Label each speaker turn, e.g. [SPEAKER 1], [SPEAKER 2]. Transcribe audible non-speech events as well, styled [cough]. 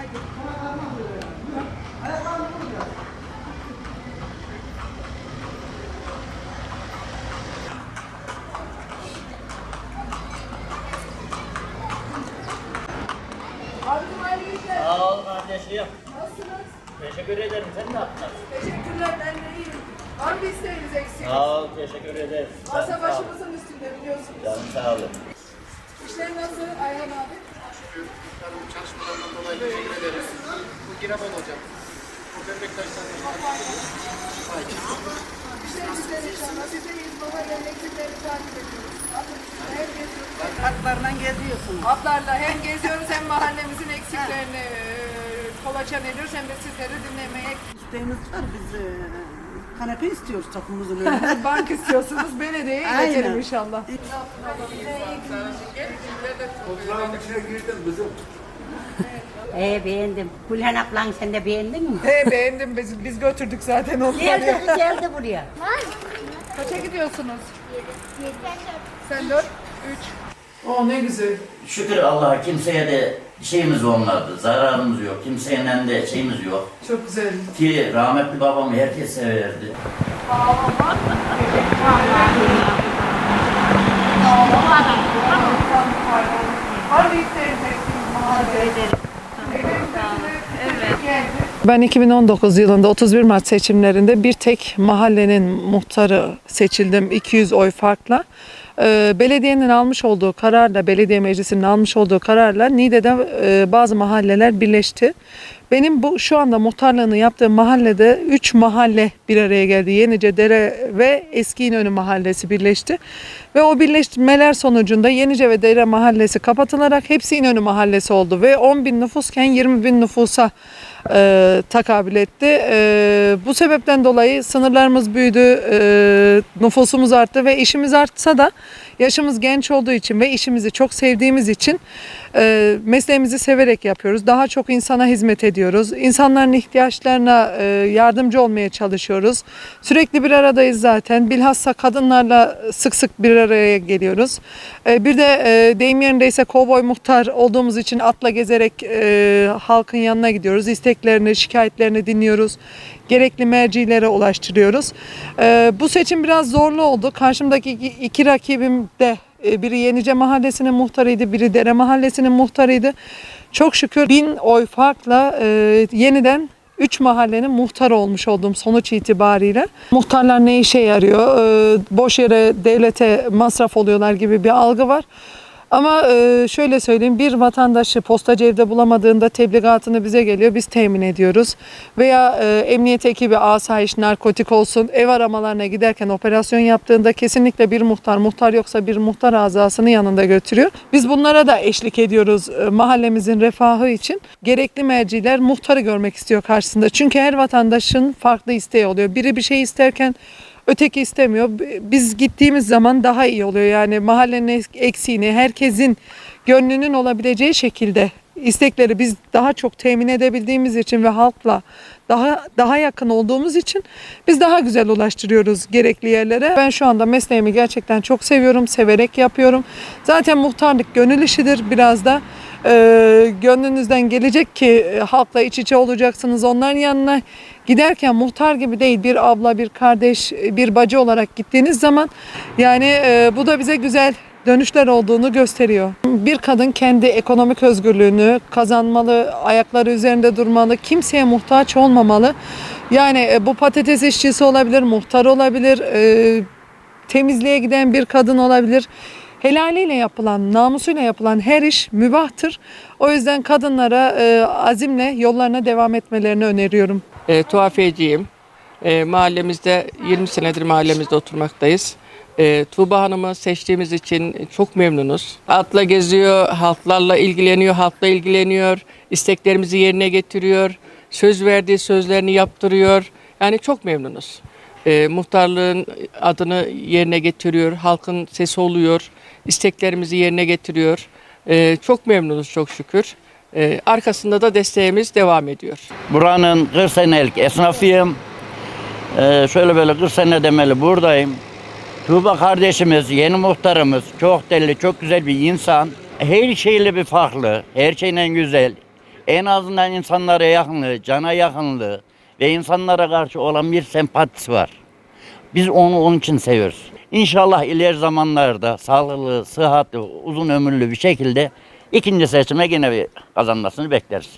[SPEAKER 1] Abicim hayırlı işler.
[SPEAKER 2] Sağ ol kardeşim.
[SPEAKER 1] Nasılsınız?
[SPEAKER 2] Teşekkür ederim. Sen ne yaptın?
[SPEAKER 1] Teşekkürler ben de iyiyim. Mı isteğiniz eksik?
[SPEAKER 2] Sağ ol. Teşekkür ol.
[SPEAKER 1] başımızın üstünde biliyorsunuz.
[SPEAKER 2] Canım sağ olun.
[SPEAKER 1] İşler nasıl Ayhan abi?
[SPEAKER 3] Hanım çalışmalarından dolayı teşekkür ederiz. Girabon hocam.
[SPEAKER 1] İnşallah. Takip ediyoruz. Hem geziyoruz.
[SPEAKER 4] Hatlarla geziyorsunuz.
[SPEAKER 1] Atlarla hem geziyoruz hem mahallemizin eksiklerini e, kolaçan ediyoruz hem de sizleri dinlemeye
[SPEAKER 4] İsteğimiz var biz e, kanepe istiyoruz takımımızın [laughs] önünde.
[SPEAKER 1] bank istiyorsunuz. Belediyeye
[SPEAKER 4] Aynen.
[SPEAKER 1] iletelim inşallah.
[SPEAKER 5] Ee beğendim. Gülhan ablan sen de beğendin mi?
[SPEAKER 1] He beğendim biz, biz götürdük zaten onları.
[SPEAKER 5] Geldi, geldi buraya.
[SPEAKER 1] Kaça gidiyorsunuz? Sen dört, üç. Oh ne güzel.
[SPEAKER 2] Şükür Allah'a kimseye de şeyimiz olmadı. Zararımız yok. Kimseyle de şeyimiz yok.
[SPEAKER 1] Çok güzel.
[SPEAKER 2] Ki rahmetli babamı herkes severdi.
[SPEAKER 1] Ben 2019 yılında 31 Mart seçimlerinde bir tek mahallenin muhtarı seçildim 200 oy farkla. Ee, belediyenin almış olduğu kararla, belediye meclisinin almış olduğu kararla Niğde'de e, bazı mahalleler birleşti. Benim bu şu anda muhtarlığını yaptığım mahallede 3 mahalle bir araya geldi. Yenice Dere ve Eski İnönü mahallesi birleşti. Ve o birleşmeler sonucunda Yenice ve Dere mahallesi kapatılarak hepsi İnönü mahallesi oldu. Ve 10 bin nüfusken 20 bin nüfusa e, takabül etti. E, bu sebepten dolayı sınırlarımız büyüdü, e, nüfusumuz arttı ve işimiz artsa da yaşımız genç olduğu için ve işimizi çok sevdiğimiz için e, mesleğimizi severek yapıyoruz. Daha çok insana hizmet ediyoruz. İnsanların ihtiyaçlarına e, yardımcı olmaya çalışıyoruz. Sürekli bir aradayız zaten. Bilhassa kadınlarla sık sık bir araya geliyoruz. E, bir de e, deyim yerindeyse kovboy muhtar olduğumuz için atla gezerek e, halkın yanına gidiyoruz. İsteklerini, şikayetlerini dinliyoruz. Gerekli mercilere ulaştırıyoruz. Bu seçim biraz zorlu oldu. Karşımdaki iki, rakibim de biri Yenice Mahallesi'nin muhtarıydı, biri Dere Mahallesi'nin muhtarıydı. Çok şükür bin oy farkla e, yeniden üç mahallenin muhtarı olmuş olduğum sonuç itibariyle. Muhtarlar ne işe yarıyor? E, boş yere devlete masraf oluyorlar gibi bir algı var. Ama e, şöyle söyleyeyim bir vatandaşı postacı evde bulamadığında tebligatını bize geliyor biz temin ediyoruz. Veya e, emniyet ekibi asayiş narkotik olsun ev aramalarına giderken operasyon yaptığında kesinlikle bir muhtar muhtar yoksa bir muhtar azasını yanında götürüyor. Biz bunlara da eşlik ediyoruz e, mahallemizin refahı için. Gerekli merciler muhtarı görmek istiyor karşısında. Çünkü her vatandaşın farklı isteği oluyor. Biri bir şey isterken Öteki istemiyor. Biz gittiğimiz zaman daha iyi oluyor. Yani mahallenin eksiğini herkesin gönlünün olabileceği şekilde istekleri biz daha çok temin edebildiğimiz için ve halkla daha daha yakın olduğumuz için biz daha güzel ulaştırıyoruz gerekli yerlere. Ben şu anda mesleğimi gerçekten çok seviyorum, severek yapıyorum. Zaten muhtarlık gönül işidir biraz da. Ee, gönlünüzden gelecek ki e, halkla iç içe olacaksınız onların yanına giderken muhtar gibi değil bir abla bir kardeş e, bir bacı olarak gittiğiniz zaman yani e, bu da bize güzel dönüşler olduğunu gösteriyor. Bir kadın kendi ekonomik özgürlüğünü kazanmalı, ayakları üzerinde durmalı, kimseye muhtaç olmamalı. Yani e, bu patates işçisi olabilir, muhtar olabilir, e, temizliğe giden bir kadın olabilir. Helaliyle yapılan, namusuyla yapılan her iş mübahtır. O yüzden kadınlara e, azimle yollarına devam etmelerini öneriyorum.
[SPEAKER 6] E, tuhafiyeciyim. E, mahallemizde 20 senedir mahallemizde oturmaktayız. E, Tuğba Hanım'ı seçtiğimiz için çok memnunuz. Halkla geziyor, halklarla ilgileniyor, halkla ilgileniyor, isteklerimizi yerine getiriyor, söz verdiği sözlerini yaptırıyor. Yani çok memnunuz. E, muhtarlığın adını yerine getiriyor, halkın sesi oluyor, isteklerimizi yerine getiriyor. E, çok memnunuz çok şükür. E, arkasında da desteğimiz devam ediyor.
[SPEAKER 2] Buranın 40 senelik esnafıyım. Ee, şöyle böyle 40 sene demeli buradayım. Tuğba kardeşimiz, yeni muhtarımız çok deli, çok güzel bir insan. Her şeyle bir farklı, her şeyle güzel. En azından insanlara yakınlığı, cana yakınlığı ve insanlara karşı olan bir sempatisi var. Biz onu onun için seviyoruz. İnşallah ileri zamanlarda sağlıklı, sıhhatli, uzun ömürlü bir şekilde ikinci seçime yine bir kazanmasını bekleriz.